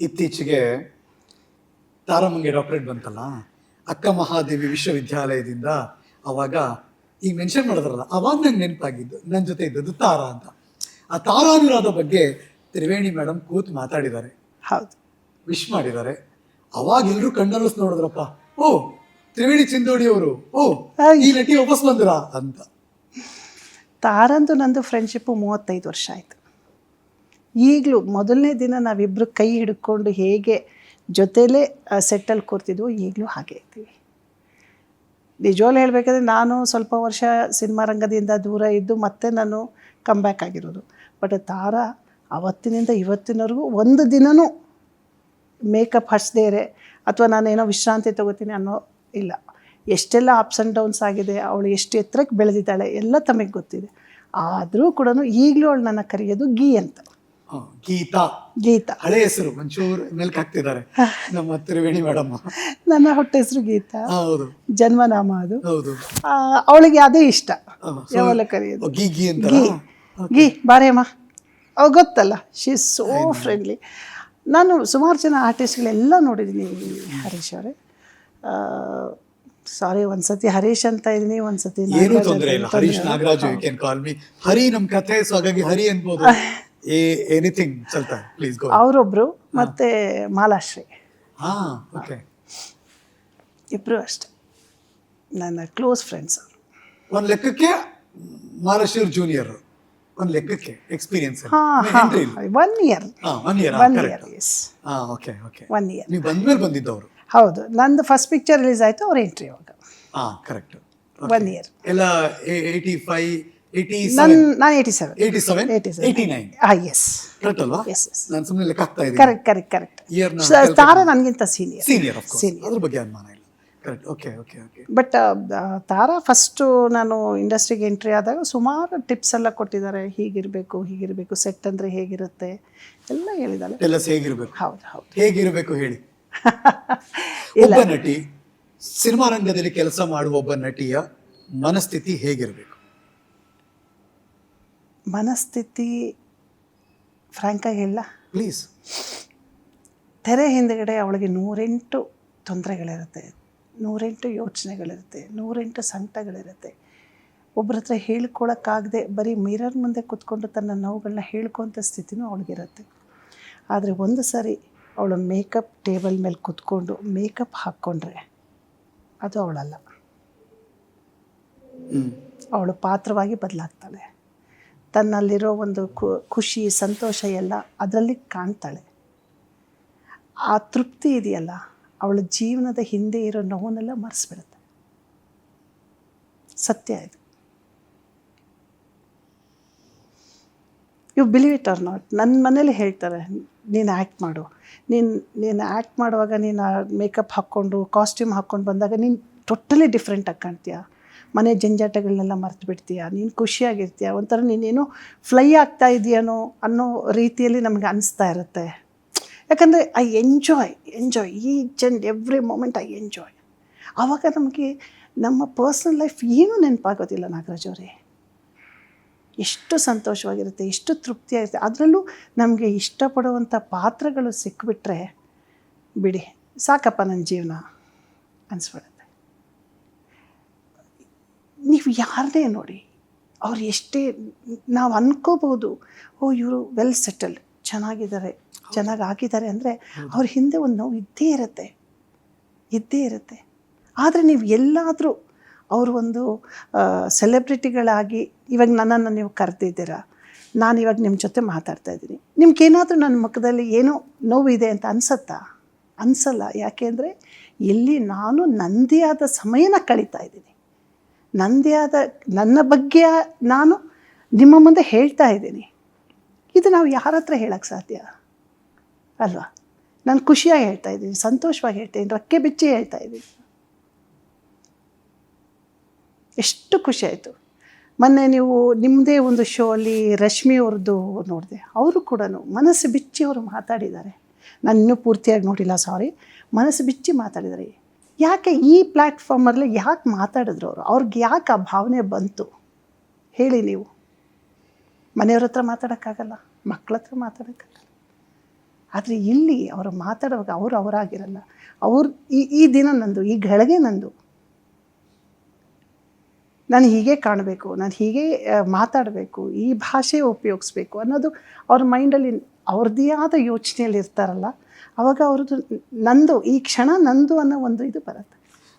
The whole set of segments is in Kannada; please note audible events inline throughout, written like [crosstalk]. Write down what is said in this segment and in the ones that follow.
ಇತ್ತೀಚೆಗೆ ತಾರಮಂಗೆ ಡಾಕ್ಟರೇಟ್ ಬಂತಲ್ಲ? ಅಕ್ಕ ಮಹಾದೇವಿ ವಿಶ್ವವಿದ್ಯಾಲಯದಿಂದ ಅವಾಗ ಈಗ ಮೆನ್ಷನ್ ಮಾಡಿದ್ರಲ್ಲ ಅವಾಗ ನಂಗೆ ನೆನಪಾಗಿದ್ದು ನನ್ನ ಜೊತೆ ಇದ್ದದ್ದು ತಾರಾ ಅಂತ. ಆ ತಾರಾನುರಾಧ ಬಗ್ಗೆ ತ್ರಿವೇಣಿ ಮೇಡಮ್ ಕೂತು ಮಾತಾಡಿದ್ದಾರೆ. ಹೌದು. ವಿಶ್ ಮಾಡಿದ್ದಾರೆ. ಅವಾಗ ಎಲ್ಲರೂ ಕಣ್ಣಲ್ಲಿಸ್ ನೋಡಿದ್ರಪ್ಪ. ಓ ತ್ರಿವೇಣಿ ಚಿಂದೋಡಿಯವರು ಓ ಈ ನಟಿ ವಾಪಸ್ ಬಂದ್ರ ಅಂತ. ತಾರಂದು ನಂದು ಫ್ರೆಂಡ್ಶಿಪ್ಪು ಮೂವತ್ತೈದು ವರ್ಷ ಆಯಿತು. ಈಗಲೂ ಮೊದಲನೇ ದಿನ ನಾವಿಬ್ಬರು ಕೈ ಹಿಡ್ಕೊಂಡು ಹೇಗೆ ಜೊತೆಲೇ ಸೆಟ್ಟಲ್ಲಿ ಕೂರ್ತಿದ್ವು ಈಗಲೂ ಹಾಗೆ ಇದ್ದೀವಿ. ನಿಜವಾಗ್ಲೂ ಹೇಳಬೇಕಾದ್ರೆ ನಾನು ಸ್ವಲ್ಪ ವರ್ಷ ಸಿನಿಮಾ ರಂಗದಿಂದ ದೂರ ಇದ್ದು ಮತ್ತೆ ನಾನು ಕಮ್ ಬ್ಯಾಕ್ ಆಗಿರೋದು. ಬಟ್ ತಾರಾ ಅವತ್ತಿನಿಂದ ಇವತ್ತಿನವರೆಗೂ ಒಂದು ದಿನವೂ ಮೇಕಪ್ ಇರೆ, ಅಥವಾ ನಾನೇನೋ ವಿಶ್ರಾಂತಿ ತಗೋತೀನಿ ಅನ್ನೋ ಇಲ್ಲ. ಎಷ್ಟೆಲ್ಲ ಅಪ್ಸ್ ಆ್ಯಂಡ್ ಡೌನ್ಸ್ ಆಗಿದೆ, ಅವಳು ಎಷ್ಟು ಎತ್ತರಕ್ಕೆ ಬೆಳೆದಿದ್ದಾಳೆ, ಎಲ್ಲ ತಮಗೆ ಗೊತ್ತಿದೆ. ಆದರೂ ಕೂಡ ಈಗಲೂ ಅವಳು ನನ್ನ ಕರೆಯೋದು ಗೀ ಅಂತ. ಗೀತಾ. ಗೀತಾ. ಹಳೆ ಹೆಸರು ಮಂಚೂರ್ ಮೇಲ್ಕ್ ಹಾಕ್ತಿದ್ದಾರೆ. ನಮ್ಮ ತ್ರಿವೇಣಿ ಮೇಡಮ್. ನನ್ನ ಹೊಟ್ಟೆ ಹೆಸರು ಗೀತಾ. ಹೌದು. ಜನ್ಮನಾಮ ಅದು. ಹೌದು. ಅವಳಿಗೆ ಅದೇ ಇಷ್ಟ. ಯಾವಲ್ಲ ಕರೆಯೋದು. ಗೀ ಗೀ ಅಂತ ಗೀ. ಗಿ ಬಾರೇಮ್ಮ ಅವ್ ಗೊತ್ತಲ್ಲ? ಶಿ ಇಸ್ ಸೋ ಫ್ರೆಂಡ್ಲಿ ನಾನು ಸುಮಾರು ಜನ ಆರ್ಟಿಸ್ಟ್ಗಳೆಲ್ಲ ನೋಡಿದ್ದೀನಿ ಹರೀಶ್ ಅವರೇ. ಸಾರಿ ಒಂದ್ಸತಿ ಹರೀಶ್ ಅಂತ ಇದ್ದೀನಿ ಒಂದ್ಸತಿ ಏನು ತೊಂದರೆ ಇಲ್ಲ. Harish. Nagaraju you can call me Hari ನಮ್ ಕಥೆ ಸೊ ಹಾಗಾಗಿ ಹರಿ ಅನ್ಬೋದು. [laughs] ಎನಿಥಿಂಗ್ ಚಲ್ತಾ? ಪ್ಲೀಸ್ ಗೋ ಅವರೊಬ್ರು ಮತ್ತೆ ಮಾಲಾಶ್ರೀ. ಹಾ ಓಕೆ ಇಬ್ರು ಅಷ್ಟೆ. ನನ್ನ ಕ್ಲೋಸ್ ಫ್ರೆಂಡ್ಸ್ ಒಂದು ಲೆಕ್ಕಕ್ಕೆ ಮಾಲಾಶ್ರೀ ಜೂನಿಯರ್ ಒಂದು ಲೆಕ್ಕಕ್ಕೆ experience one year one year one year yes ಹಾ ಓಕೆ ಓಕೆ ಒನ್ ಇಯರ್ ನೀವು ಬಂದ್ಮೇಲೆ ಅವರು ಹೌದು ನಂದು ಫಸ್ಟ್ ಪಿಕ್ಚರ್ ರಿಲೀಸ್ ಆಯಿತು ಅವ್ರ ಎಂಟ್ರಿ ಅವಾಗ ಹಾ ಕರೆಕ್ಟ್ ಒನ್ ಇಯರ್ ಎಲ್ಲ ಏಯ್ಟಿ ಫೈವ್ ನಾನು eighty seven eighty seven eighty seven eighty nine ಹಾಂ ಎಸ್ ಕರೆಕ್ಟ್ ಅಲ್ವಾ? ಎಸ್ ಎಸ್ ನಾನು ಸುಮ್ಮನೆ ಲೆಕ್ಕ ಹಾಕ್ತಾ ಇದ್ದೀನಿ. Correct correct correct year Tara ನನಗಿಂತ ಸೀನಿಯರ್ ಸೀನಿಯರ್ ಕೋರ್ಸ್ ಅದ್ರ ಬಗ್ಗೆ ಅನುಮಾನ ಇಲ್ಲ. Correct okay okay okay but Tara first ನಾನು ಇಂಡಸ್ಟ್ರಿಗೆ ಎಂಟ್ರಿ ಆದಾಗ ಸುಮಾರು ಟಿಪ್ಸ್ ಎಲ್ಲ ಕೊಟ್ಟಿದ್ದಾರೆ. ಹೀಗಿರಬೇಕು ಹೀಗಿರಬೇಕು. ಸೆಟ್ ಅಂದ್ರೆ ಹೇಗಿರುತ್ತೆ? ಎಲ್ಲ ಹೇಳಿದ್ದಾರೆ ಎಲ್ಲ ಹೇಗಿರ್ಬೇಕು. ಹೌದು ಹೌದು. ಹೇಗಿರಬೇಕು ಹೇಳಿ. [laughs] ಒಬ್ಬ ನಟಿ ಸಿನಿಮಾ ರಂಗದಲ್ಲಿ ಕೆಲಸ ಮಾಡುವ ಒಬ್ಬ ನಟಿಯ ಮನಸ್ಥಿತಿ ಹೇಗಿರಬೇಕು? ಮನಸ್ಥಿತಿ ಫ್ರ್ಯಾಂಕಾಗಿ ಹೇಳ ಪ್ಲೀಸ್ ತೆರೆ ಹಿಂದ್ಗಡೆ ಅವಳಿಗೆ ನೂರೆಂಟು ತೊಂದರೆಗಳಿರುತ್ತೆ ನೂರೆಂಟು ಯೋಚನೆಗಳಿರುತ್ತೆ ನೂರೆಂಟು ಸಂಕಟಗಳಿರುತ್ತೆ. ಒಬ್ಬರ ಹತ್ರ ಹೇಳ್ಕೊಳಕ್ಕಾಗದೆ ಬರೀ ಮಿರರ್ ಮುಂದೆ ಕೂತ್ಕೊಂಡು ತನ್ನ ನೋವುಗಳನ್ನ ಹೇಳ್ಕೊತ ಸ್ಥಿತಿನೂ ಅವಳಿಗಿರುತ್ತೆ. ಆದರೆ ಒಂದು ಸಾರಿ ಅವಳು ಮೇಕಪ್ ಟೇಬಲ್ ಮೇಲೆ ಕೂತ್ಕೊಂಡು ಮೇಕಪ್ ಹಾಕ್ಕೊಂಡ್ರೆ ಅದು ಅವಳಲ್ಲ. ಅವಳು ಪಾತ್ರವಾಗಿ ಬದಲಾಗ್ತಾಳೆ. ತನ್ನಲ್ಲಿರೋ ಒಂದು ಖುಷಿ, ಸಂತೋಷ ಎಲ್ಲ ಅದರಲ್ಲಿ ಕಾಣ್ತಾಳೆ. ಆ ತೃಪ್ತಿ ಇದೆಯಲ್ಲ, ಅವಳ ಜೀವನದ ಹಿಂದೆ ಇರೋ ನೋವನ್ನೆಲ್ಲ ಮರೆಸ್ಬಿಡುತ್ತೆ. ಸತ್ಯ ಇದು. You believe it or not ನನ್ನ ಮನೇಲಿ ಹೇಳ್ತಾರೆ, ನೀನು ಆ್ಯಕ್ಟ್ ಮಾಡು. ನೀನು ನೀನು ಆ್ಯಕ್ಟ್ ಮಾಡುವಾಗ ನೀನು ಮೇಕಪ್ ಹಾಕ್ಕೊಂಡು ಕಾಸ್ಟ್ಯೂಮ್ ಹಾಕ್ಕೊಂಡು ಬಂದಾಗ ನೀನು ಟೋಟಲಿ ಡಿಫ್ರೆಂಟಾಗಿ ಕಾಣ್ತೀಯ. ಮನೆ ಜಂಜಾಟಗಳನ್ನೆಲ್ಲ ಮರ್ತು ಬಿಡ್ತೀಯ ನೀನು ಖುಷಿಯಾಗಿರ್ತೀಯ? ಒಂಥರ ನೀನೇನೋ ಫ್ಲೈ ಆಗ್ತಾ ಇದೆಯೇನೋ ಅನ್ನೋ ರೀತಿಯಲ್ಲಿ ನಮಗೆ ಅನಿಸ್ತಾ ಇರುತ್ತೆ. ಯಾಕಂದರೆ I enjoy enjoy each and every moment I enjoy ಆವಾಗ ನಮಗೆ ನಮ್ಮ ಪರ್ಸ್ನಲ್ ಲೈಫ್ ಏನೂ ನೆನಪಾಗೋದಿಲ್ಲ ನಾಗರಾಜ್ ಅವರೇ. ಎಷ್ಟು ಸಂತೋಷವಾಗಿರುತ್ತೆ, ಎಷ್ಟು ತೃಪ್ತಿಯಾಗಿರುತ್ತೆ ಅದರಲ್ಲೂ ನಮಗೆ ಇಷ್ಟಪಡುವಂಥ ಪಾತ್ರಗಳು ಸಿಕ್ಬಿಟ್ರೆ ಬಿಡಿ, ಸಾಕಪ್ಪ ನನ್ನ ಜೀವನ. ಅನಿಸ್ಬಿಡುತ್ತೆ. ನೀವು ಯಾರದೇ ನೋಡಿ ಅವ್ರು ಎಷ್ಟೇ ನಾವು ಅನ್ಕೋಬೋದು ಓ ಇವರು ವೆಲ್ ಸೆಟಲ್ಡ್ ಚೆನ್ನಾಗಿದ್ದಾರೆ ಚೆನ್ನಾಗಿ ಹಾಕಿದ್ದಾರೆ ಅಂದರೆ ಅವ್ರ ಹಿಂದೆ ಒಂದು ನೋವು ಇದ್ದೇ ಇರುತ್ತೆ ಇದ್ದೇ ಇರುತ್ತೆ. ಆದರೆ ನೀವು ಎಲ್ಲಾದರೂ ಅವರು ಒಂದು ಸೆಲೆಬ್ರಿಟಿಗಳಾಗಿ ಇವಾಗ ನನ್ನನ್ನು ನೀವು ಕರೆದಿದ್ದೀರಾ ನಾನು ಇವಾಗ ನಿಮ್ಮ ಜೊತೆ ಮಾತಾಡ್ತಾ ಇದ್ದೀನಿ ನಿಮ್ಗೇನಾದರೂ ನನ್ನ ಮುಖದಲ್ಲಿ ಏನೋ ನೋವಿದೆ ಅಂತ ಅನ್ಸತ್ತಾ? ಅನಿಸಲ್ಲ ಯಾಕೆಂದರೆ ಇಲ್ಲಿ ನಾನು ನಂದಿಯಾದ ಆದ ಸಮಯನ ಕಳೀತಾ ಇದ್ದೀನಿ. ನನ್ನದೇ ಆದ, ನನ್ನ ಬಗ್ಗೆ ನಾನು ನಿಮ್ಮ ಮುಂದೆ ಹೇಳ್ತಾ ಇದ್ದೀನಿ. ಇದು ನಾವು ಯಾರ ಹತ್ರ ಹೇಳೋಕ್ಕೆ ಸಾಧ್ಯ? ಅಲ್ವಾ? ನಾನು ಖುಷಿಯಾಗಿ ಹೇಳ್ತಾ ಇದ್ದೀನಿ, ಸಂತೋಷವಾಗಿ ಹೇಳ್ತಾ ಇದ್ದೀನಿ, ರಕ್ಕೆ ಬಿಚ್ಚಿ ಹೇಳ್ತಾ ಇದ್ದೀನಿ. ಎಷ್ಟು ಖುಷಿ ಆಯಿತು. ಮೊನ್ನೆ ನೀವು ನಿಮ್ಮದೇ ಒಂದು ಶೋ ಅಲ್ಲಿ ರಶ್ಮಿ ಅವ್ರದ್ದು ನೋಡಿದೆ, ಅವರು ಕೂಡ ಮನಸ್ಸು ಬಿಚ್ಚಿ ಅವರು ಮಾತಾಡಿದ್ದಾರೆ. ನಾನು ಇನ್ನೂ ಪೂರ್ತಿಯಾಗಿ ನೋಡಿಲ್ಲ ಸಾರಿ ಮನಸ್ಸು ಬಿಚ್ಚಿ ಮಾತಾಡಿದ್ದಾರೆ. ಯಾಕೆ ಈ ಪ್ಲ್ಯಾಟ್ಫಾರ್ಮಲ್ಲಿ ಯಾಕೆ ಮಾತಾಡಿದ್ರು ಅವರು? ಅವ್ರಿಗೆ ಯಾಕೆ ಆ ಭಾವನೆ ಬಂತು? ಹೇಳಿ ನೀವು. ಮನೆಯವ್ರ ಹತ್ರ ಮಾತಾಡೋಕ್ಕಾಗಲ್ಲ ಮಕ್ಕಳ ಹತ್ರ ಮಾತಾಡೋಕ್ಕಾಗಲ್ಲ. ಆದರೆ ಇಲ್ಲಿ ಅವರು ಮಾತಾಡುವಾಗ ಅವರು ಅವರಾಗಿರಲ್ಲ. ಅವ್ರು ಈ ಈ ದಿನ ನಂದು, ಈ ಗಳಿಗೆ ನಂದು. ನಾನು ಹೀಗೆ ಕಾಣಬೇಕು, ನಾನು ಹೀಗೆ ಮಾತಾಡಬೇಕು, ಈ ಭಾಷೆ ಉಪಯೋಗಿಸ್ಬೇಕು ಅನ್ನೋದು ಅವ್ರ ಮೈಂಡಲ್ಲಿ ಅವ್ರದ್ದೇ ಆದ ಯೋಚನೆಯಲ್ಲಿ ಇರ್ತಾರಲ್ಲ. ಅವಾಗ ಅವ್ರದ್ದು ನಂದು ಈ ಕ್ಷಣ ನಂದು ಅನ್ನೋ ಒಂದು ಇದು ಬರುತ್ತೆ.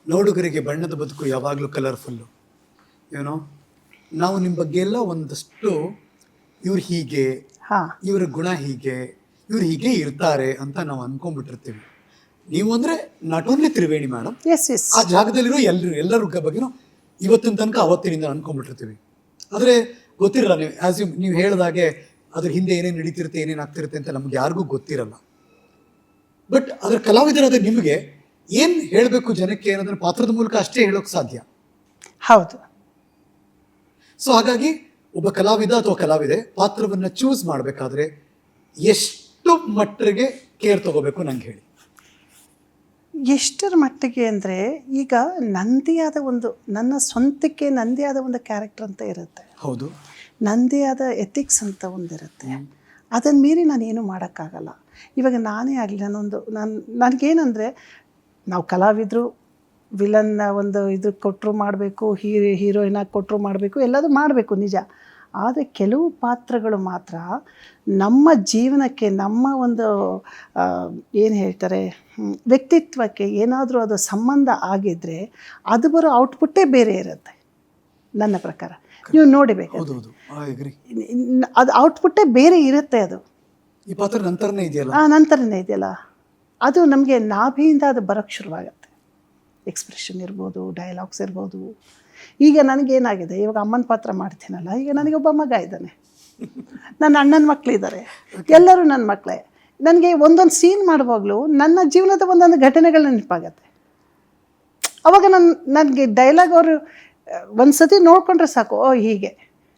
ನೋಡುಗರಿಗೆ ಬಣ್ಣದ ಬದುಕು ಯಾವಾಗಲೂ ಕಲರ್ಫುಲ್ಲು ಏನೋ ನಾವು ನಿಮ್ಮ ಬಗ್ಗೆ ಎಲ್ಲ ಒಂದಷ್ಟು ಇವ್ರು ಹೀಗೆ ಹಾಂ. ಇವರ ಗುಣ ಹೀಗೆ ಇವ್ರು ಹೀಗೆ ಇರ್ತಾರೆ ಅಂತ ನಾವು ಅನ್ಕೊಂಡ್ಬಿಟ್ಟಿರ್ತೀವಿ. ನೀವು ಅಂದ್ರೆ not only Triveni madam yes yes ಆ ಜಾಗದಲ್ಲಿರೋ ಎಲ್ಲರೂ ಎಲ್ಲರ ಬಗ್ಗೆನೂ ಇವತ್ತಿನ ತನಕ ಅವತ್ತಿನಿಂದ ಅನ್ಕೊಂಡ್ಬಿಟ್ಟಿರ್ತೀವಿ. ಆದರೆ ಗೊತ್ತಿರಲ್ಲ ನೀವು ಆಸ್ ಯು ನೀವು ಹೇಳಿದಾಗೆ ಅದ್ರ ಹಿಂದೆ ಏನೇನು ನಡೀತಿರುತ್ತೆ ಏನೇನು ಆಗ್ತಿರುತ್ತೆ ಅಂತ ನಮ್ಗೆ ಯಾರಿಗೂ ಗೊತ್ತಿರಲ್ಲ. ಬಟ್ ಅದರ ಕಲಾವಿದರಾದ ನಿಮಗೆ ಏನು ಹೇಳಬೇಕು ಜನಕ್ಕೆ ಅನ್ನೋದನ್ನ ಪಾತ್ರದ ಮೂಲಕ ಅಷ್ಟೇ ಹೇಳೋಕೆ ಸಾಧ್ಯ? ಹೌದು. ಸೊ ಹಾಗಾಗಿ ಒಬ್ಬ ಕಲಾವಿದ ಅಥವಾ ಕಲಾವಿದೆ ಪಾತ್ರವನ್ನ ಚೂಸ್ ಮಾಡಬೇಕಾದ್ರೆ ಎಷ್ಟು ಮಟ್ಟಿಗೆ ಕೇರ್ ತಗೋಬೇಕು ನಂಗೆ ಹೇಳಿ. ಎಷ್ಟರ ಮಟ್ಟಿಗೆ ಅಂದರೆ ಈಗ ನಂದೇ ಆದ ಒಂದು ನನ್ನ ಸ್ವಂತಕ್ಕೆ ನಂದೇ ಆದ ಒಂದು ಕ್ಯಾರೆಕ್ಟರ್ ಅಂತ ಇರುತ್ತೆ. ಹೌದು. ನನ್ನದೇ ಆದ ಎಥಿಕ್ಸ್ ಅಂತ ಒಂದಿರುತ್ತೆ. ಅದನ್ನು ಮೀರಿ ನಾನೇನು ಮಾಡೋಕ್ಕಾಗಲ್ಲ. ಇವಾಗ ನಾನೇ ಆಗಲಿ ನಾನೊಂದು ನಾನು ನನಗೇನಂದರೆ ನಾವು ಕಲಾವಿದರು ವಿಲನ್ನ ಒಂದು ಇದು ಕೊಟ್ಟರು ಮಾಡಬೇಕು ಹೀರೋ ಹೀರೋಯಿನಾಗಿ ಕೊಟ್ಟರು ಮಾಡಬೇಕು ಎಲ್ಲದೂ ಮಾಡಬೇಕು ನಿಜ. ಆದರೆ ಕೆಲವು ಪಾತ್ರಗಳು ಮಾತ್ರ ನಮ್ಮ ಜೀವನಕ್ಕೆ ನಮ್ಮ ಒಂದು ಏನು ಹೇಳ್ತಾರೆ ವ್ಯಕ್ತಿತ್ವಕ್ಕೆ ಏನಾದರೂ ಅದು ಸಂಬಂಧ ಆಗಿದ್ದರೆ ಅದು ಬರೋ ಔಟ್ಪುಟ್ಟೇ ಬೇರೆ ಇರುತ್ತೆ ನನ್ನ ಪ್ರಕಾರ. ನೀವು ನೋಡಿಬೇಕು ಅದು. ಔಟ್ಪುಟ್ಟೇ ಬೇರೆ ಇರುತ್ತೆ ಅದು. ಈ ಪಾತ್ರ ನಂತರನೇ ಇದೆಯಲ್ಲ? ಆ ನಂತರನೇ ಇದೆಯಲ್ಲ. ಅದು ನಮಗೆ ನಾಭಿಯಿಂದ ಅದು ಬರೋಕ್ಕೆ ಶುರುವಾಗತ್ತೆ. ಎಕ್ಸ್ಪ್ರೆಷನ್ ಇರ್ಬೋದು ಡೈಲಾಗ್ಸ್ ಇರ್ಬೋದು. ಈಗ ನನಗೇನಾಗಿದೆ ಇವಾಗ ಅಮ್ಮನ ಪಾತ್ರ ಮಾಡ್ತೀನಲ್ಲ ಈಗ ನನಗೆ ಒಬ್ಬ ಮಗ ಇದ್ದಾನೆ. ನನ್ನ ಅಣ್ಣನ ಮಕ್ಕಳಿದ್ದಾರೆ ಎಲ್ಲರೂ ನನ್ನ ಮಕ್ಕಳೇ ನನಗೆ ಒಂದೊಂದು ಸೀನ್ ಮಾಡುವಾಗಲೂ ನನ್ನ ಜೀವನದ ಒಂದೊಂದು ಘಟನೆಗಳು ನೆನಪಾಗತ್ತೆ. ಅವಾಗ ನನ್ನ ನನಗೆ ಡೈಲಾಗ್ ಅವರು ಒಂದು ಸತಿ ನೋಡಿಕೊಂಡ್ರೆ ಸಾಕು ಓ ಹೀಗೆ.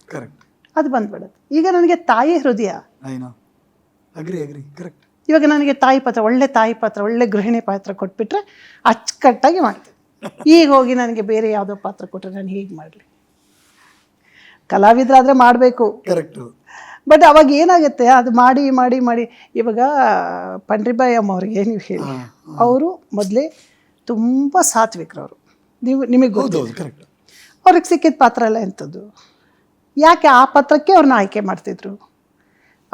ಕರೆಕ್ಟ್ ಅದು ಬಂದ್ಬಿಡುತ್ತೆ. ಈಗ ನನಗೆ ತಾಯಿ ಹೃದಯ. ಅಗ್ರಿ ಅಗ್ರಿ ಕರೆಕ್ಟ್ ಇವಾಗ ನನಗೆ ತಾಯಿ ಪಾತ್ರ ಒಳ್ಳೆ ತಾಯಿ ಪಾತ್ರ ಒಳ್ಳೆ ಗೃಹಿಣಿ ಪಾತ್ರ ಕೊಟ್ಬಿಟ್ರೆ ಅಚ್ಚುಕಟ್ಟಾಗಿ ಮಾಡ್ತೀನಿ. ಈಗ ಹೋಗಿ ನನಗೆ ಬೇರೆ ಯಾವುದೋ ಪಾತ್ರ ಕೊಟ್ಟರೆ ನಾನು ಹೇಗೆ ಮಾಡಲಿ? ಕಲಾವಿದರಾದರೆ ಮಾಡಬೇಕು. ಕರೆಕ್ಟು ಬಟ್ ಅವಾಗ ಏನಾಗುತ್ತೆ ಅದು ಮಾಡಿ ಮಾಡಿ ಮಾಡಿ ಇವಾಗ ಪಂಡ್ರಿಬಾಯಿ ಅಮ್ಮ ಅವ್ರಿಗೆ ನೀವು ಹೇಳಿ ಅವರು ಮೊದಲೇ ತುಂಬ ಸಾತ್ವಿಕರವರು ನೀವು ನಿಮಗೆ ಗೊತ್ತು ಕರೆಕ್ಟ್ ಅವ್ರಿಗೆ ಸಿಕ್ಕಿದ ಪಾತ್ರ ಎಲ್ಲ ಎಂಥದ್ದು? ಯಾಕೆ ಆ ಪಾತ್ರಕ್ಕೆ ಅವ್ರನ್ನ ಆಯ್ಕೆ ಮಾಡ್ತಿದ್ರು?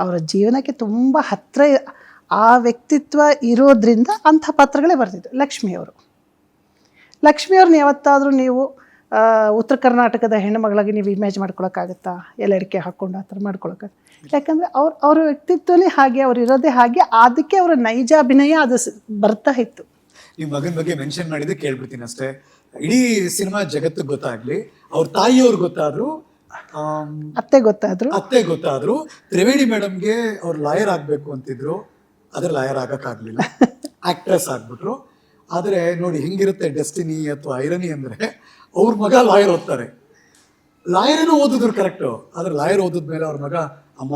ಅವರ ಜೀವನಕ್ಕೆ ತುಂಬ ಹತ್ತಿರ ಆ ವ್ಯಕ್ತಿತ್ವ ಇರೋದ್ರಿಂದ ಅಂಥ ಪಾತ್ರಗಳೇ ಬರ್ತಿತ್ತು ಲಕ್ಷ್ಮಿಯವರು ಲಕ್ಷ್ಮಿಯವ್ರನ್ನ ಯಾವತ್ತಾದರೂ ನೀವು ಉತ್ತರ ಕರ್ನಾಟಕದ ಹೆಣ್ಣುಮಗಳಾಗಿ ನೀವು ಇಮೇಜ್ ಮಾಡ್ಕೊಳಕ್ಕಾಗತ್ತಾ? ಎಲ್ಲ ಅಡಿಕೆ ಹಾಕ್ಕೊಂಡು ಆ ಥರ ಮಾಡ್ಕೊಳಕ್ಕೆ ಯಾಕಂದರೆ ಅವ್ರ ಅವ್ರ ವ್ಯಕ್ತಿತ್ವನೇ ಹಾಗೆ, ಅವ್ರು ಇರೋದೇ ಹಾಗೆ, ಅದಕ್ಕೆ ಅವರ ನೈಜ ಅಭಿನಯ ಅದು ಬರ್ತಾ ಇತ್ತು. ನಿಮ್ಮ ಮಗನ ಬಗ್ಗೆ ಮೆನ್ಷನ್ ಮಾಡಿದ್ದು ಕೇಳ್ಬಿಡ್ತೀನಿ ಅಷ್ಟೇ. ಇಡೀ ಸಿನಿಮಾ ಜಗತ್ತಿಗೆ ಗೊತ್ತಾಗ್ಲಿ, ಅವ್ರ ತಾಯಿಯವ್ರಿಗೆ ಗೊತ್ತಾದ್ರು ಅತ್ತೆ ಗೊತ್ತಾದ್ರು? ಅತ್ತೆ ಗೊತ್ತಾದ್ರು. ತ್ರಿವೇಣಿ ಮೇಡಮ್ಗೆ ಅವ್ರು ಲಾಯರ್ ಆಗಬೇಕು ಅಂತಿದ್ರು. ಆದರೆ ಲಾಯರ್ ಆಗಕ್ಕಾಗ್ಲಿಲ್ಲ. [laughs] ಆಕ್ಟ್ರೆಸ್ ಆಗ್ಬಿಟ್ರು. ಆದರೆ ನೋಡಿ ಹೆಂಗಿರುತ್ತೆ ಡೆಸ್ಟಿನಿ ಅಥವಾ ಐರನಿ ಅಂದ್ರೆ ಅವ್ರ ಮಗ ಲಾಯರ್ ಓದ್ತಾರೆ. ಲಾಯರ್ನು ಓದಿದ್ರು ಕರೆಕ್ಟ್ ಆದ್ರೆ ಲಾಯರ್ ಓದಿದ್ಮೇಲೆ ಅವ್ರ ಮಗ ಅಮ್ಮ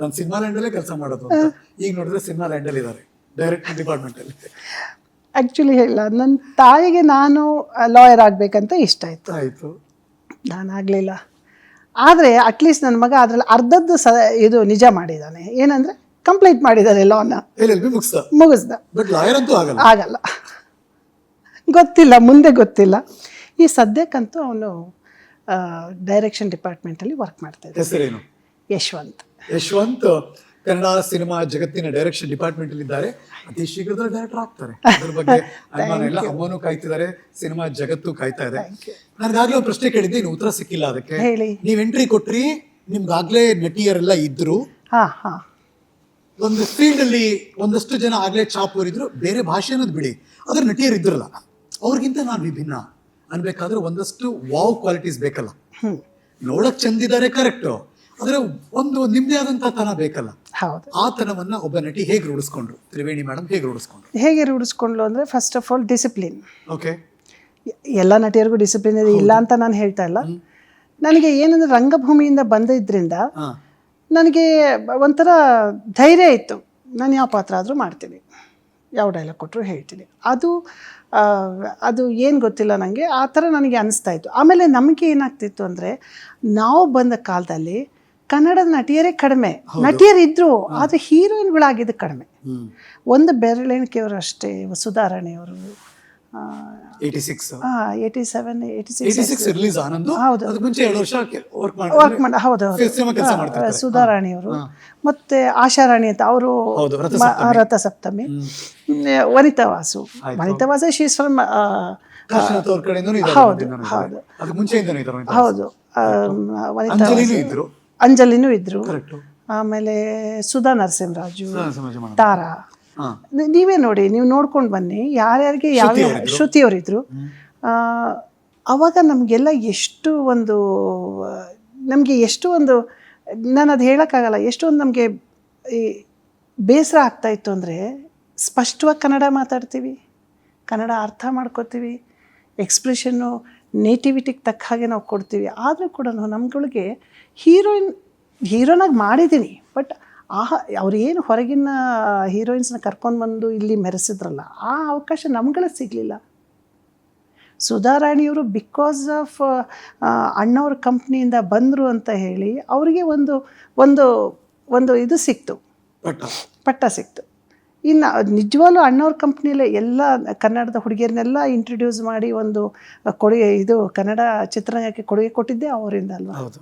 ನಾನು ಸಿನಿಮಾ ಲ್ಯಾಂಡಲ್ಲೇ ಕೆಲಸ ಮಾಡೋದು ಅಂತ. ಈಗ ನೋಡಿದ್ರೆ ಸಿನಿಮಾ ಲ್ಯಾಂಡಲ್ಲಿ ಇದ್ದಾರೆ ಡೈರೆಕ್ಟ್ ಡಿಪಾರ್ಟ್ಮೆಂಟ್ ಅಲ್ಲಿ. ಆ್ಯಕ್ಚುಲಿ ಹೇಳ ನನ್ನ ತಾಯಿಗೆ ನಾನು ಲಾಯರ್ ಆಗಬೇಕಂತ ಇಷ್ಟ ಆಯಿತು. ಆಯ್ತು. ನಾನು ಆಗಲಿಲ್ಲ. ಆದರೆ ಅಟ್ಲೀಸ್ಟ್ ನನ್ನ ಮಗ ಅದರಲ್ಲಿ ಅರ್ಧದ್ದು ಸ ಇದು ನಿಜ ಮಾಡಿದ್ದಾನೆ. ಏನಂದರೆ ಕಂಪ್ಲೀಟ್ ಮಾಡಿದ್ದಾನೆ ಲೋನ ಮುಗಿಸ್ದ. ಆಗಲ್ಲ. ಗೊತ್ತಿಲ್ಲ ಮುಂದೆ ಗೊತ್ತಿಲ್ಲ. ಈ ಸದ್ಯಕ್ಕಂತೂ ಅವನು ಡೈರೆಕ್ಷನ್ ಡಿಪಾರ್ಟ್ಮೆಂಟಲ್ಲಿ ವರ್ಕ್ ಮಾಡ್ತಾ ಇದ್ದಾನೆ. ಯಶವಂತ್. ಯಶವಂತ್ ಕನ್ನಡ ಸಿನಿಮಾ ಜಗತ್ತಿನ ಡೈರೆಕ್ಷನ್ ಡಿಪಾರ್ಟ್ಮೆಂಟ್ ಅಲ್ಲಿ ಇದ್ದಾರೆ ಅತಿ ಶೀಘ್ರದಲ್ಲಿ ಡೈರೆಕ್ಟರ್ ಆಗ್ತಾರೆ. [laughs] ಅದ್ರ ಬಗ್ಗೆ ಅನುಮಾನ ಇಲ್ಲ. ಅಮ್ಮನೂ ಕಾಯ್ತಿದ್ದಾರೆ ಸಿನಿಮಾ ಜಗತ್ತು ಕಾಯ್ತಾ ಇದೆ. ನನಗಾಗ್ಲೇ ಒಂದು ಪ್ರಶ್ನೆ ಕೇಳಿದ್ದೆ ಇನ್ನು ಉತ್ತರ ಸಿಕ್ಕಿಲ್ಲ ಅದಕ್ಕೆ. ನೀವು ಎಂಟ್ರಿ ಕೊಟ್ರಿ ನಿಮ್ಗಾಗ್ಲೇ ನಟಿಯರೆಲ್ಲ ಇದ್ರು. ಒಂದು ಫೀಲ್ಡ್ ಅಲ್ಲಿ ಒಂದಷ್ಟು ಜನ ಆಗ್ಲೇ ಚಾಪ್ ಓರಿದ್ರು ಬೇರೆ ಭಾಷೆ ಅನ್ನೋದು ಬಿಡಿ. ಅದ್ರ ನಟಿಯರು ಇದ್ರಲ್ಲ ಅವ್ರಿಗಿಂತ ನಾನು ವಿಭಿನ್ನ. ಅನ್ಬೇಕಾದ್ರೆ ಒಂದಷ್ಟು ವಾವ್ ಕ್ವಾಲಿಟೀಸ್ ಬೇಕಲ್ಲ. ನೋಡಕ್ ಚಂದಿದ್ದಾರೆ ಕರೆಕ್ಟ್ ಆದ್ರೆ ಒಂದು ನಿಮ್ಮದೇ ಆದಂತ ತನ ಬೇಕಲ್ಲ. ಹೌದು. ಆ ತನವನ್ನ ಒಬ್ಬ ನಟಿ ಹೇಗೆ ರೂಢಿಸ್ಕೊಂಡ್ರು? ತ್ರಿವೇಣಿ ಮೇಡಮ್ ಹೇಗೆ ರೂಢಿಸ್ಕೊಂಡ್ರು? ಹೇಗೆ ರೂಢಿಸ್ಕೊಂಡ್ಲು ಅಂದರೆ first of all discipline okay ಎಲ್ಲ ನಟಿಯರಿಗೂ ಡಿಸಿಪ್ಲಿನ್ ಇದೆ. ಇಲ್ಲ ಅಂತ ನಾನು ಹೇಳ್ತಾ ಇಲ್ಲ. ನನಗೆ ಏನಂದ್ರೆ ರಂಗಭೂಮಿಯಿಂದ ಬಂದಿದ್ದರಿಂದ ನನಗೆ ಒಂಥರ ಧೈರ್ಯ ಇತ್ತು. ನಾನು ಯಾವ ಪಾತ್ರ ಆದರೂ ಮಾಡ್ತೀನಿ. ಯಾವ ಡೈಲಾಗ್ ಕೊಟ್ಟರು ಹೇಳ್ತೀನಿ. ಅದು ಅದು ಏನು ಗೊತ್ತಿಲ್ಲ ನನಗೆ ಆ ಥರ ನನಗೆ ಅನಿಸ್ತಾ ಇತ್ತು. ಆಮೇಲೆ ನಮಗೆ ಏನಾಗ್ತಿತ್ತು ಅಂದರೆ ನಾವು ಬಂದ ಕಾಲದಲ್ಲಿ ಕನ್ನಡದ ನಟಿಯರೇ ಕಡಿಮೆ. ನಟಿಯರು ಇದ್ರು ಆದರೆ ಹೀರೋಯಿನ್ಗಳಾಗಿದ್ದು ಕಡಿಮೆ. ಒಂದು ಬೆರಳೆಣಿಕೆಯವರು ಅಷ್ಟೇ ವಸುಧಾರಾಣಿಯವರು eighty six eighty seven eighty six release Anand. ಹೌದು. ಅದಕ್ಕೆ ಮುಂಚೆ ಎರಡು ವರ್ಷ ವರ್ಕ್ ವರ್ಕ್ ಮಾಡಿ ಹೌದು ಮಾಡ್ತಿರ್ತಾರೆ. ಸುಧಾರಾಣಿಯವರು. ಮತ್ತೆ ಆಶಾರಾಣಿ ಅಂತ ಅವರು ರಥ ಸಪ್ತಮಿ. ವನಿತಾ ವಾಸು. ವನಿತಾ ವಾಸು ಶೀಸ್ ಫ್ರಮ್ ಹೌದು, ಹೌದು. ಒಂದಿನ. ಹೌದು. ಆ, ವನಿತಾ ಅಂಜಲಿನೂ. ಇದ್ರು. ಆಮೇಲೆ ಸುಧಾ ನರಸಿಂಹರಾಜು ತಾರಾ. ನೀವೇ ನೋಡಿ ನೀವು ನೋಡ್ಕೊಂಡು ಬನ್ನಿ. ಯಾರ್ಯಾರಿಗೆ ಯಾವ ಶ್ರುತಿಯವರಿದ್ರು. ಅವಾಗ ನಮಗೆಲ್ಲ ಎಷ್ಟು ಒಂದು ನಮಗೆ ಎಷ್ಟು ಒಂದು ನಾನು ಅದು ಹೇಳೋಕ್ಕಾಗಲ್ಲ ಎಷ್ಟೊಂದು ನಮಗೆ ಈ ಬೇಸರ ಆಗ್ತಾ ಇತ್ತು ಅಂದರೆ ಸ್ಪಷ್ಟವಾಗಿ ಕನ್ನಡ ಮಾತಾಡ್ತೀವಿ ಕನ್ನಡ ಅರ್ಥ ಮಾಡ್ಕೋತೀವಿ ಎಕ್ಸ್ಪ್ರೆಷನ್ನು ನೇಟಿವಿಟಿಗೆ ತಕ್ಕ ಹಾಗೆ ನಾವು ಕೊಡ್ತೀವಿ. ಆದರೂ ಕೂಡ ನಮ್ಗಳಿಗೆ ಹೀರೋಯಿನ್ ಹೀರೋನಾಗಿ ಮಾಡಿದ್ದೀನಿ ಬಟ್ ಆಹ ಅವ್ರೇನು ಏನು ಹೊರಗಿನ ಹೀರೋಯಿನ್ಸ್ನ ಕರ್ಕೊಂಡು ಬಂದು ಇಲ್ಲಿ ಮೆರೆಸಿದ್ರಲ್ಲ ಆ ಅವಕಾಶ ನಮ್ಗಳೇ ಸಿಗಲಿಲ್ಲ. ಸುಧಾರಾಣಿಯವರು ಬಿಕಾಸ್ ಆಫ್ ಅಣ್ಣವ್ರ ಕಂಪ್ನಿಯಿಂದ ಬಂದರು ಅಂತ ಹೇಳಿ ಅವರಿಗೆ ಒಂದು ಒಂದು ಒಂದು ಇದು ಸಿಕ್ತು. ಪಟ್ಟ ಸಿಕ್ತು. ಇನ್ನು ನಿಜವಾಗ್ಲೂ ಅಣ್ಣವ್ರ ಕಂಪ್ನಿಯಲ್ಲೇ ಎಲ್ಲ ಕನ್ನಡದ ಹುಡುಗಿಯರನ್ನೆಲ್ಲ ಇಂಟ್ರೊಡ್ಯೂಸ್ ಮಾಡಿ ಒಂದು ಕೊಡುಗೆ ಇದು ಕನ್ನಡ ಚಿತ್ರರಂಗಕ್ಕೆ ಕೊಡುಗೆ ಕೊಟ್ಟಿದ್ದೇ ಅವರಿಂದ ಅಲ್ವಾ? ಹೌದು.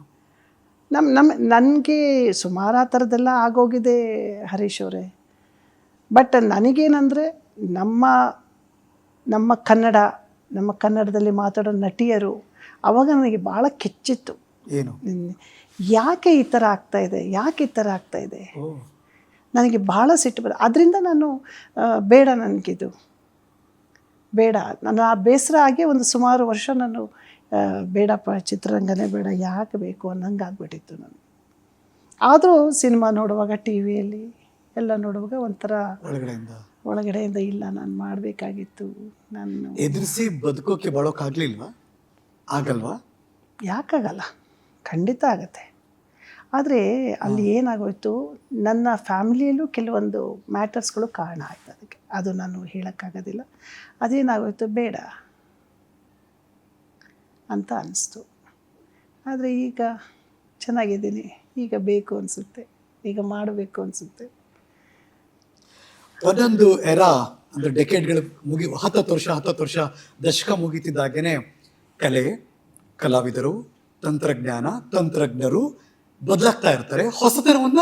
ನಮ್ಮ ನಮ್ಮ ನನಗೆ ಸುಮಾರು ಆ ಥರದ್ದೆಲ್ಲ ಆಗೋಗಿದೆ ಹರೀಶ್ ಅವರೇ. ಬಟ್ ನನಗೇನಂದರೆ ನಮ್ಮ ನಮ್ಮ ಕನ್ನಡ ನಮ್ಮ ಕನ್ನಡದಲ್ಲಿ ಮಾತಾಡೋ ನಟಿಯರು ಅವಾಗ ನನಗೆ ಭಾಳ ಕೆಚ್ಚಿತ್ತು. ಏನು. ಯಾಕೆ ಈ ಥರ ಆಗ್ತಾ ಇದೆ? ಯಾಕೆ ಈ ಥರ ಆಗ್ತಾ ಇದೆ? ನನಗೆ ಭಾಳ ಸಿಟ್ಟು ಬರ ಅದರಿಂದ ನಾನು ಬೇಡ ನನಗಿದು ಬೇಡ. ನಾನು ಆ ಬೇಸರ ಆಗಿ ಒಂದು ಸುಮಾರು ವರ್ಷ ನಾನು ಬೇಡಪ್ಪ ಚಿತ್ರರಂಗನೇ ಬೇಡ ಯಾಕೆ ಬೇಕು ಅನ್ನಂಗೆ ಆಗ್ಬಿಟ್ಟಿತ್ತು ನಾನು ಆದರೂ ಸಿನಿಮಾ ನೋಡುವಾಗ ಟಿ ವಿಯಲ್ಲಿ ಎಲ್ಲ ನೋಡುವಾಗ ಒಂಥರ ಒಳಗಡೆಯಿಂದ. ಒಳಗಡೆಯಿಂದ ಇಲ್ಲ ನಾನು ಮಾಡಬೇಕಾಗಿತ್ತು ನಾನು ಎದುರಿಸಿ ಬದುಕೋಕೆ ಬಾಳೋಕ್ಕಾಗ್ಲಿಲ್ವಾ ಆಗಲ್ವಾ? ಯಾಕಾಗಲ್ಲ. ಖಂಡಿತ ಆಗತ್ತೆ. ಆದರೆ ಅಲ್ಲಿ ಏನಾಗೋಯ್ತು ನನ್ನ ಫ್ಯಾಮಿಲಿಯಲ್ಲೂ ಕೆಲವೊಂದು ಮ್ಯಾಟರ್ಸ್ಗಳು ಕಾರಣ ಆಯ್ತು ಅದಕ್ಕೆ. ಅದು ನಾನು ಹೇಳೋಕ್ಕಾಗೋದಿಲ್ಲ. ಅದೇನಾಗೋಯ್ತು ಬೇಡ ಅಂತ ಅನಿಸ್ತು. ಆದರೆ ಈಗ ಚೆನ್ನಾಗಿದ್ದೀನಿ ಈಗ ಬೇಕು ಅನಿಸುತ್ತೆ ಈಗ ಮಾಡಬೇಕು ಅನಿಸುತ್ತೆ. ಒಂದೊಂದು ಎರಾ ಅಂದರೆ ಡೆಕೆಡ್ಗಳು ಮುಗಿ ಹತ್ತತ್ತು ವರ್ಷ ಹತ್ತತ್ತು ವರ್ಷ ದಶಕ ಮುಗಿತಿದ್ದಾಗೇನೆ ಕಲೆ ಕಲಾವಿದರು ತಂತ್ರಜ್ಞಾನ ತಂತ್ರಜ್ಞರು ಬದಲಾಗ್ತಾ ಇರ್ತಾರೆ ಹೊಸತನವನ್ನ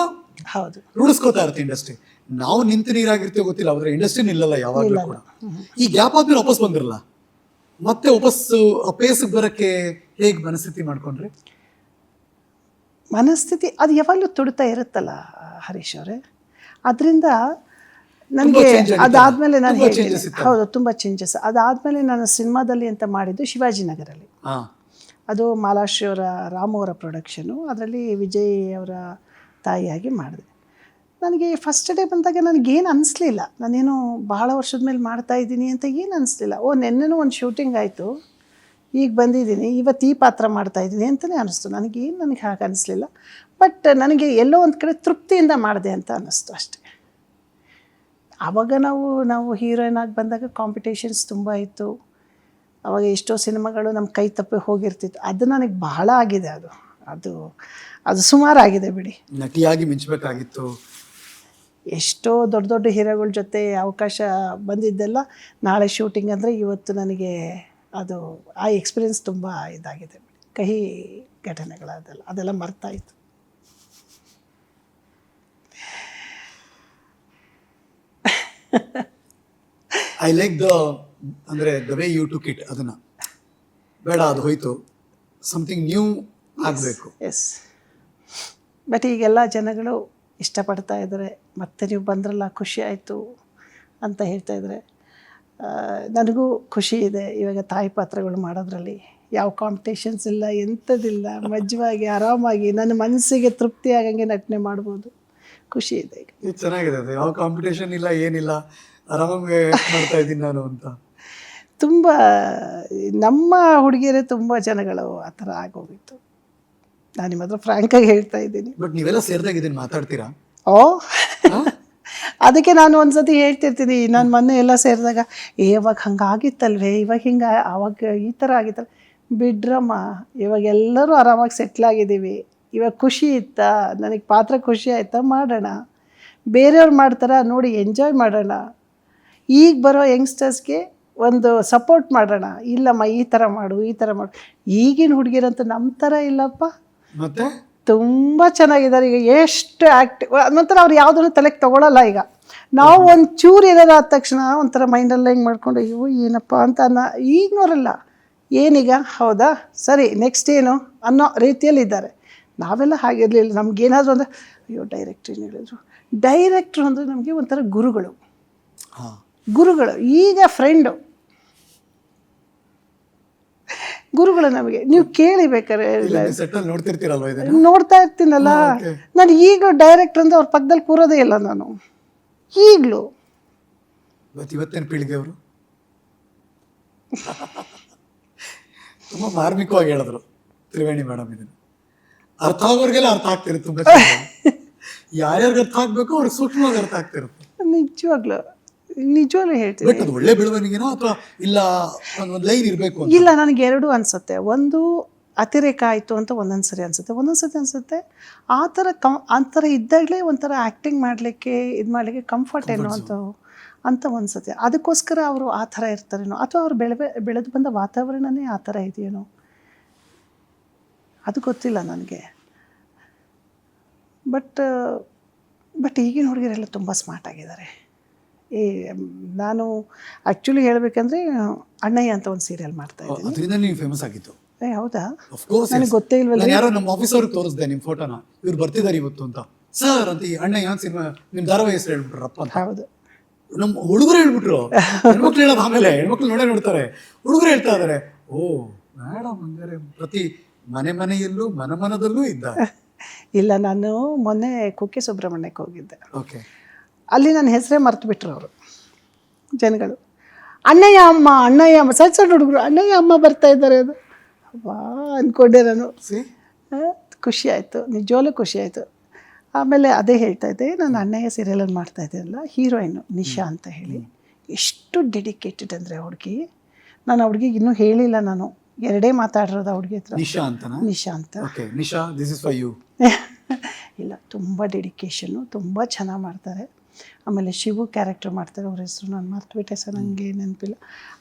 ಹೌದು. ರೂಢಿಸ್ಕೋತಾ ಇರುತ್ತೆ ಇಂಡಸ್ಟ್ರಿ ನಾವು ನಿಂತು ನೀರಾಗಿರ್ತೀವಿ ಗೊತ್ತಿಲ್ಲ ಆದ್ರೆ ಇಂಡಸ್ಟ್ರಿ ನಿಲ್ಲಲ್ಲ ಯಾವಾಗಲೂ ಕೂಡ. ಈ ಗ್ಯಾಪ್ ಆದ್ಮೇಲೆ ವಾಪಸ್ ಬಂದಿರಲ್ಲ? ಮತ್ತೆ ವಾಪಸ್ ಪೇಸ್ಗೆ ಬರಕ್ಕೆ ಹೇಗ್ ಮನಸ್ಥಿತಿ ಮಾಡ್ಕೊಂಡ್ರಿ? ಮನಸ್ಥಿತಿ ಅದು ಯಾವಾಗಲೂ ತುಡಿತಾ ಇರುತ್ತಲ್ಲ ಹರೀಶ್ ಅವರೇ? ಅದರಿಂದ ನನಗೆ ಅದಾದ್ಮೇಲೆ ನಾನು ಹೇಳ್ತೀನಿ ಹೌದು ತುಂಬ ಚೇಂಜಸ್ ಅದಾದಮೇಲೆ ನಾನು ಸಿನಿಮಾದಲ್ಲಿ ಅಂತ ಮಾಡಿದ್ದು ಶಿವಾಜಿನಗರಲ್ಲಿ. ಅದು ಮಾಲಾಶ್ರೀ ಅವರ, ರಾಮು ಅವರ ಪ್ರೊಡಕ್ಷನು ಅದರಲ್ಲಿ ವಿಜಯ್ ಅವರ ತಾಯಿಯಾಗಿ ಮಾಡಿದೆ. ನನಗೆ ಫಸ್ಟ್ ಡೇ ಬಂದಾಗ ನನಗೇನು ಅನಿಸ್ಲಿಲ್ಲ. ನಾನೇನು ಬಹಳ ವರ್ಷದ ಮೇಲೆ ಮಾಡ್ತಾ ಇದ್ದೀನಿ ಅಂತ ಏನು ಅನಿಸ್ಲಿಲ್ಲ. ಓ, ನೆನ್ನೆನೂ ಒಂದು ಶೂಟಿಂಗ್ ಆಯಿತು. ಈಗ ಬಂದಿದ್ದೀನಿ. ಇವತ್ತು ಈ ಪಾತ್ರ ಮಾಡ್ತಾ ಇದ್ದೀನಿ ಅಂತಲೇ ಅನಿಸ್ತು. ನನಗೇನು ನನಗೆ ಹಾಗೆ ಅನಿಸ್ಲಿಲ್ಲ. ಬಟ್ ನನಗೆ ಎಲ್ಲೋ ಒಂದು ಕಡೆ ತೃಪ್ತಿಯಿಂದ ಮಾಡಿದೆ ಅಂತ ಅನ್ನಿಸ್ತು ಅಷ್ಟೇ. ಆವಾಗ ನಾವು ನಾವು ಹೀರೋಯಿನ್ ಆಗಿ ಬಂದಾಗ ಕಾಂಪಿಟೇಷನ್ಸ್ ತುಂಬ ಇತ್ತು. ಅವಾಗ ಎಷ್ಟೋ ಸಿನಿಮಾಗಳು ನಮ್ಮ ಕೈ ತಪ್ಪಿ ಹೋಗಿರ್ತಿತ್ತು. ಅದು ನನಗೆ ಬಹಳ ಆಗಿದೆ ಅದು. ಅದು ಅದು ಸುಮಾರಾಗಿದೆ ಬಿಡಿ. ನಟಿಯಾಗಿ ಮಿಂಚಬೇಕಾಗಿತ್ತು. ಎಷ್ಟೋ ದೊಡ್ಡ ದೊಡ್ಡ ಹೀರೋಗಳ ಜೊತೆ ಅವಕಾಶ ಬಂದಿದ್ದೆಲ್ಲ ನಾಳೆ ಶೂಟಿಂಗ್ ಅಂದರೆ ಇವತ್ತು ನನಗೆ ಅದು ಆ ಎಕ್ಸ್ಪೀರಿಯನ್ಸ್ ತುಂಬ ಇದಾಗಿದೆ. ಕಹಿ ಘಟನೆಗಳದೆಲ್ಲ ಅದೆಲ್ಲ ಮರ್ತಾಯಿತ್ತು ಐ ಲೈಕ್ ದ ಅಂದ್ರೆ the way you to kit ಅದನ್ನು. ಬೇಡ ಅದು ಹೋಯ್ತು. ಸಮಥಿಂಗ್ ನ್ಯೂ ಆಗಬೇಕು. ಎಸ್ ಬಟ್ ಈಗೆಲ್ಲ ಜನಗಳು ಇಷ್ಟಪಡ್ತಾ ಇದ್ದಾರೆ ಮತ್ತೆ ನೀವು ಬಂದ್ರಲ್ಲ ಖುಷಿ ಆಯಿತು ಅಂತ ಹೇಳ್ತಾ ಇದ್ದಾರೆ. ನನಗೂ ಖುಷಿ ಇದೆ ಇವಾಗ ತಾಯಿ ಪಾತ್ರಗಳು ಮಾಡೋದ್ರಲ್ಲಿ. ಯಾವ ಕಾಂಪಿಟೇಷನ್ಸ್ ಇಲ್ಲ ಎಂಥದಿಲ್ಲ ಮಜ್ವಾಗಿ ಆರಾಮಾಗಿ ನನ್ನ ಮನಸ್ಸಿಗೆ ತೃಪ್ತಿ ಆಗಂಗೆ ನಟನೆ ಮಾಡ್ಬೋದು. ಖುಷಿ ಇದೆ ಈಗ. ಇದು ಚೆನ್ನಾಗಿದೆ ಅದು ಯಾವ ಕಾಂಪಿಟೇಷನ್ ಇಲ್ಲ ಏನಿಲ್ಲ. ಆರಾಮಾಗಿ ಮಾಡ್ತಾ ಇದ್ದೀನಿ ನಾನು ಅಂತ. ತುಂಬ ನಮ್ಮ ಹುಡುಗಿಯರೇ ತುಂಬ ಜನಗಳು ಆ ಥರ ಆಗೋಗಿತ್ತು. ನಾನು ನಿಮ್ಮ ಹತ್ರ ಫ್ರ್ಯಾಂಕಾಗಿ ಹೇಳ್ತಾ ಇದ್ದೀನಿ. ಬಟ್ ನೀವೆಲ್ಲ ಸೇರಿದಾಗ ಇದನ್ನು ಮಾತಾಡ್ತೀರಾ? ಓ ಅದಕ್ಕೆ ನಾನು ಒಂದ್ಸತಿ ಹೇಳ್ತಿರ್ತೀನಿ ನಾನು ಮೊನ್ನೆ ಎಲ್ಲ ಸೇರಿದಾಗ ಏ ಇವಾಗ ಹಂಗಾಗಿತ್ತಲ್ವೇ? ಇವಾಗ ಹಿಂಗೆ ಆವಾಗ ಈ ಥರ ಆಗಿತ್ತಲ್ಲ? ಬಿಡ್ರಮ್ಮ ಇವಾಗ ಎಲ್ಲರೂ ಆರಾಮಾಗಿ ಸೆಟ್ಲ್ ಆಗಿದ್ದೀವಿ. ಇವಾಗ ಖುಷಿ ಇತ್ತಾ? ನನಗೆ ಪಾತ್ರ ಖುಷಿ ಆಯ್ತಾ? ಮಾಡೋಣ. ಬೇರೆಯವ್ರು ಮಾಡ್ತಾರ? ನೋಡಿ ಎಂಜಾಯ್ ಮಾಡೋಣ. ಈಗ ಬರೋ ಯಂಗ್ಸ್ಟರ್ಸ್ಗೆ ಒಂದು ಸಪೋರ್ಟ್ ಮಾಡೋಣ. ಇಲ್ಲಮ್ಮ ಈ ಥರ ಮಾಡು ಈ ಥರ ಮಾಡು. ಈಗಿನ ಹುಡುಗಿರಂತೂ ನಮ್ಮ ಥರ ಇಲ್ಲಪ್ಪ. ಮತ್ತೆ? ತುಂಬ ಚೆನ್ನಾಗಿದ್ದಾರೆ. ಈಗ ಎಷ್ಟು ಆ್ಯಕ್ಟಿವ್ ನಂತರ ಅವ್ರು ಯಾವುದನ್ನು ತಲೆಗೆ ತೊಗೊಳಲ್ಲ ಈಗ. ನಾವು ಒಂದು ಚೂರು ಏನಾದ್ರು ಆದ ತಕ್ಷಣ ಒಂಥರ ಮೈಂಡಲ್ಲಿ ಹೆಂಗೆ ಮಾಡ್ಕೊಂಡು ಅಯ್ಯೋ ಏನಪ್ಪ ಅಂತ ಅನ್ನ ಈಗಿನವರಲ್ಲ. ಏನೀಗ? ಹೌದಾ? ಸರಿ ನೆಕ್ಸ್ಟ್ ಏನು? ಅನ್ನೋ ರೀತಿಯಲ್ಲಿ ಇದ್ದಾರೆ ನಾವೆಲ್ಲ ಹಾಗಿರಲಿಲ್ಲ. ನಮಗೇನಾದರೂ ಅಂದರೆ ಅಯ್ಯೋ ಡೈರೆಕ್ಟ್ರ್ ಏನು ಹೇಳಿದ್ರು. ಡೈರೆಕ್ಟ್ರು ಅಂದರೆ ನಮಗೆ ಒಂಥರ ಗುರುಗಳು. ಹಾ. ಗುರುಗಳು ಈಗ ಫ್ರೆಂಡು ಗುರುಗಳು ನಮಗೆ ನೀವು ಕೇಳಿ ಬೇಕಾರೆ ಸೆಟ್ ಅಲ್ಲಿ ನೋಡ್ತಿರ್ತೀರಲ್ವಾ ಇದನ್ನ? ನೋಡ್ತಾ ಇರ್ತೀನಲ್ಲ. ನಾನು ಈಗಲೂ ಡೈರೆಕ್ಟ್ ಅಂದ್ರೆ ಅವ್ರ ಪಕ್ಕದಲ್ಲಿ ಕೂರೋದೇ ಇಲ್ಲ ನಾನು. ಈಗಲೂ. ಇವತ್ತಿನ ಪೀಳಿಗೆ ಅವರು? ತುಂಬಾ ಮಾರ್ಮಿಕವಾಗಿ ಹೇಳಿದ್ರು ತ್ರಿವೇಣಿ ಮೇಡಮ್ ಇದನ್ನು. ಅರ್ಥ ಆಗೋರ್ಗೆಲ್ಲ ಅರ್ಥ ಆಗ್ತಿರುತ್ತೆ ತುಂಬ ಯಾರ್ಯಾರಿಗೆ ಅರ್ಥ ಆಗ್ಬೇಕು ಅವ್ರಿಗೆ ಸೂಕ್ಷ್ಮವಾಗಿ ಅರ್ಥ ಆಗ್ತಿರುತ್ತೆ. ನಿಜವಾಗ್ಲು. ನಿಜವಾಗ್ಲೂ ಹೇಳ್ತೀನಿ. ಅದು ಒಳ್ಳೆ ಬೆಳವಣಿಗೆನೋ ಅಥವಾ ಇಲ್ಲ ಲೈನ್ ಇರಬೇಕು ಇಲ್ಲ ನನಗೆ ಎರಡು ಅನಿಸುತ್ತೆ. ಒಂದು ಅತಿರೇಕ ಆಯಿತು ಅಂತ ಒಂದೊಂದು ಸರಿ ಅನಿಸುತ್ತೆ. ಒಂದೊಂದು ಸತಿ ಅನಿಸುತ್ತೆ ಆ ಥರ ಕಂ ಆ ಥರ ಇದ್ದಾಗಲೇ ಒಂಥರ ಆ್ಯಕ್ಟಿಂಗ್ ಮಾಡಲಿಕ್ಕೆ ಇದು ಮಾಡಲಿಕ್ಕೆ ಕಂಫರ್ಟ್ ಏನೋ ಅಂತ ಅಂತ ಅನ್ಸುತ್ತೆ ಅದಕ್ಕೋಸ್ಕರ ಅವರು ಆ ಥರ ಇರ್ತಾರೇನೋ ಅಥವಾ ಅವ್ರು ಬೆಳೆ ಬೆಳೆದು ಬಂದ ವಾತಾವರಣನೇ ಆ ಥರ ಇದೆಯೇನೋ ಅದು ಗೊತ್ತಿಲ್ಲ ನನಗೆ. ಬಟ್ ಬಟ್ ಈಗಿನ ಹುಡುಗರೆಲ್ಲ ತುಂಬ ಸ್ಮಾರ್ಟ್ ಆಗಿದ್ದಾರೆ. ಈ ನಾನು ಆ್ಯಕ್ಚುಲಿ ಹೇಳಬೇಕಂದ್ರೆ ಅಣ್ಣಯ್ಯ ಅಂತ ಒಂದು ಸೀರಿಯಲ್ ಮಾಡ್ತಾ ಇದ್ದೀನಿ. ಅದರಿಂದ ನೀವು ಫೇಮಸ್ ಆಗಿತ್ತು ಏ ಹೌದಾ? ನನಗೆ ಗೊತ್ತೇ ಇಲ್ವಲ್ಲ ಯಾರೋ ನಮ್ಮ ಆಫೀಸ್ ಅವ್ರಿಗೆ ತೋರಿಸ್ದೆ ನಿಮ್ಮ ಫೋಟೋನ ಇವ್ರು ಬರ್ತಿದ್ದಾರೆ ಇವತ್ತು ಅಂತ. ಸರ್ ಅಂತ ಈ ಅಣ್ಣ ಯಾವ ಸಿನಿಮಾ ನಿಮ್ಮ ಧಾರಾವಾಹಿ ಹೆಸರು ಹೇಳ್ಬಿಟ್ರಪ್ಪ ಅಂತ. ಹೌದು. ನಮ್ಮ ಹುಡುಗರು ಹೇಳ್ಬಿಟ್ರು. ಹೆಣ್ಮಕ್ಳು ಹೇಳೋದು ಆಮೇಲೆ ಹೆಣ್ಮಕ್ಳು ನೋಡೇ ನೋಡ್ತಾರೆ. ಹುಡುಗರು ಹೇಳ್ತಾ ಇದ್ದಾರೆ ಓ ಮೇಡಮ್ ಹಂಗಾರೆ ಪ್ರತಿ ಮನೆ ಮನೆಯಲ್ಲೂ ಮನ ಮನದಲ್ಲೂ ಇದ್ದ? [laughs] ಇಲ್ಲ ನಾನು ಮೊನ್ನೆ ಕುಕ್ಕೆ ಸುಬ್ರಹ್ಮಣ್ಯಕ್ಕೆ ಹೋಗಿದ್ದೆ. ಓಕೆ ಅಲ್ಲಿ ನನ್ನ ಹೆಸರೇ ಮರ್ತು ಬಿಟ್ರು ಅವರು ಜನಗಳು. ಅಣ್ಣಯ್ಯ ಅಮ್ಮ ಅಣ್ಣಯ್ಯ ಅಮ್ಮ ಸಣ್ಣ ಸಣ್ಣ ಹುಡುಗರು ಅಣ್ಣಯ್ಯ ಅಮ್ಮ ಬರ್ತಾ ಇದ್ದಾರೆ ಅದು. ವಾ ಅಂದ್ಕೊಂಡೆ ನಾನು. ಖುಷಿ ಆಯಿತು ನಿಜವಾಗ್ಲೂ ಖುಷಿ ಆಯಿತು. ಆಮೇಲೆ ಅದೇ ಹೇಳ್ತಾ ಇದ್ದೆ ನಾನು ಅಣ್ಣಯ್ಯ ಸೀರಿಯಲಲ್ಲಿ ಮಾಡ್ತಾ ಇದ್ದೀನಲ್ಲ ಹೀರೋಯಿನ್ನು ನಿಶಾ ಅಂತ ಹೇಳಿ. ಎಷ್ಟು ಡೆಡಿಕೇಟೆಡ್ ಅಂದರೆ ಹುಡುಗಿ. ನಾನು ಆ ಹುಡುಗಿಗೆ ಇನ್ನೂ ಹೇಳಿಲ್ಲ ನಾನು ಎರಡೇ ಮಾತಾಡಿರೋದು ಆ ಹುಡುಗಿ ಹತ್ರ. ನಿಶಾ ಅಂತ ನಿಶಾ ಅಂತ. Okay Nisha this is for you ಇಲ್ಲ ತುಂಬ ಡೆಡಿಕೇಶನ್ನು ತುಂಬ ಚೆನ್ನಾಗಿ ಮಾಡ್ತಾರೆ. ಆಮೇಲೆ ಶಿವು ಕ್ಯಾರೆಕ್ಟರ್ ಮಾಡ್ತಾರೆ ಅವ್ರ ಹೆಸರು ನಾನು ಮರ್ತುಬಿಟ್ಟೆ ಸರ್ ನನಗೆ ನೆನಪಿಲ್ಲ.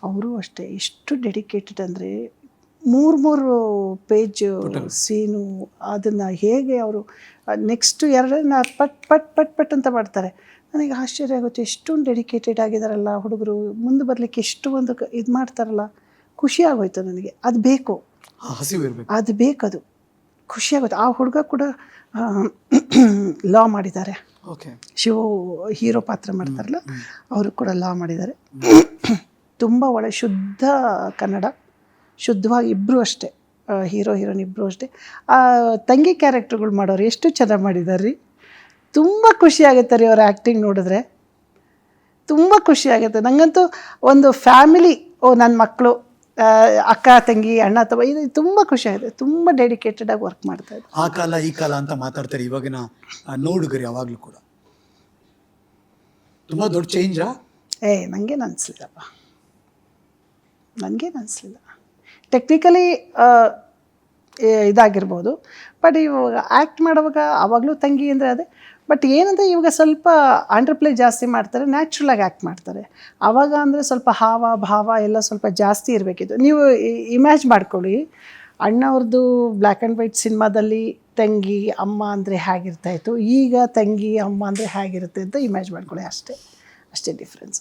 ಅವರು ಅಷ್ಟೇ ಇಷ್ಟು ಡೆಡಿಕೇಟೆಡ್ ಅಂದರೆ ಮೂರು ಮೂರು ಪೇಜ್ ಸೀನು ಅದನ್ನು ಹೇಗೆ ಅವರು ನೆಕ್ಸ್ಟ್ ಎರಡನ್ನ ಪಟ್ ಪಟ್ ಪಟ್ ಪಟ್ ಅಂತ ಮಾಡ್ತಾರೆ. ನನಗೆ ಆಶ್ಚರ್ಯ ಆಗುತ್ತೆ ಎಷ್ಟೊಂದು ಡೆಡಿಕೇಟೆಡ್ ಆಗಿದ್ದಾರಲ್ಲ ಹುಡುಗರು ಮುಂದೆ ಬರಲಿಕ್ಕೆ ಎಷ್ಟು ಒಂದು ಇದು ಮಾಡ್ತಾರಲ್ಲ ಖುಷಿ ಆಗೋಯ್ತು ನನಗೆ. ಅದು ಬೇಕು. ಅದು ಬೇಕದು. ಖುಷಿಯಾಗುತ್ತೆ ಆ ಹುಡುಗ ಕೂಡ ಲಾ [clears throat] ಮಾಡಿದ್ದಾರೆ. ಶಿವು ಹೀರೋ ಪಾತ್ರ ಮಾಡ್ತಾರಲ್ಲ ಅವರು ಕೂಡ ಲಾ ಮಾಡಿದ್ದಾರೆ. ತುಂಬ ಒಳ್ಳೆ ಶುದ್ಧ ಕನ್ನಡ ಶುದ್ಧವಾಗಿ ಇಬ್ಬರು ಅಷ್ಟೇ ಹೀರೋ ಹೀರೋನ್ ಇಬ್ಬರು ಅಷ್ಟೇ. ಆ ತಂಗಿ ಕ್ಯಾರೆಕ್ಟರ್ಗಳು ಮಾಡೋರು ಎಷ್ಟು ಚೆನ್ನಾಗಿ ಮಾಡಿದ್ದಾರೆ ರೀ ತುಂಬ ಖುಷಿ ಆಗುತ್ತೆ ರೀ ಅವ್ರ ಆ್ಯಕ್ಟಿಂಗ್ ನೋಡಿದ್ರೆ. ತುಂಬ ಖುಷಿ ಆಗುತ್ತೆ. ನನಗಂತೂ ಒಂದು ಫ್ಯಾಮಿಲಿ ಓ ನನ್ನ ಮಕ್ಕಳು ಅಕ್ಕ ತಂಗಿ ಅಣ್ಣ ತಮ್ಮ ಇದು ತುಂಬ ಖುಷಿ ಆಗಿದೆ ತುಂಬ ಡೆಡಿಕೇಟೆಡ್ ಆಗಿ ವರ್ಕ್ ಮಾಡ್ತಾ ಇದ್ದಾರೆ. ಆ ಕಾಲ ಈ ಕಾಲ ಅಂತ ಮಾತಾಡ್ತಾರೆ ಇವಾಗಿನ ನೋಡುಗರು ಯಾವಾಗ್ಲೂ ಕೂಡ. ತುಂಬ ದೊಡ್ಡ ಚೇಂಜಾ ಏ ನನಗೇನು ಅನಿಸ್ಲಿಲ್ಲಪ್ಪ. ನನಗೇನು ಅನಿಸ್ಲಿಲ್ಲ. ಟೆಕ್ನಿಕಲಿ ಇದಾಗಿರ್ಬೋದು. ಬಟ್ ಇವಾಗ ಆ್ಯಕ್ಟ್ ಮಾಡುವಾಗ ಆವಾಗಲೂ ತಂಗಿ ಅಂದರೆ ಅದೇ ಬಟ್ ಏನಂದರೆ ಇವಾಗ ಸ್ವಲ್ಪ ಅಂಡರ್ಪ್ಲೇ ಜಾಸ್ತಿ ಮಾಡ್ತಾರೆ ನ್ಯಾಚುರಲಾಗಿ ಆ್ಯಕ್ಟ್ ಮಾಡ್ತಾರೆ. ಆವಾಗ ಅಂದರೆ ಸ್ವಲ್ಪ ಹಾವ, ಭಾವ ಎಲ್ಲ ಸ್ವಲ್ಪ ಜಾಸ್ತಿ ಇರಬೇಕಿತ್ತು. ನೀವು ಇಮ್ಯಾಜ್ ಮಾಡ್ಕೊಳ್ಳಿ. ಅಣ್ಣವ್ರದ್ದು ಬ್ಲ್ಯಾಕ್ ಆ್ಯಂಡ್ ವೈಟ್ ಸಿನಿಮಾದಲ್ಲಿ ತಂಗಿ, ಅಮ್ಮ ಅಂದರೆ ಹೇಗಿರ್ತಾಯಿತ್ತು ಈಗ ತಂಗಿ, ಅಮ್ಮ ಅಂದರೆ ಹೇಗಿರುತ್ತೆ ಅಂತ ಇಮ್ಯಾಜ್ ಮಾಡ್ಕೊಳ್ಳಿ ಅಷ್ಟೇ. ಅಷ್ಟೇ ಡಿಫ್ರೆನ್ಸ್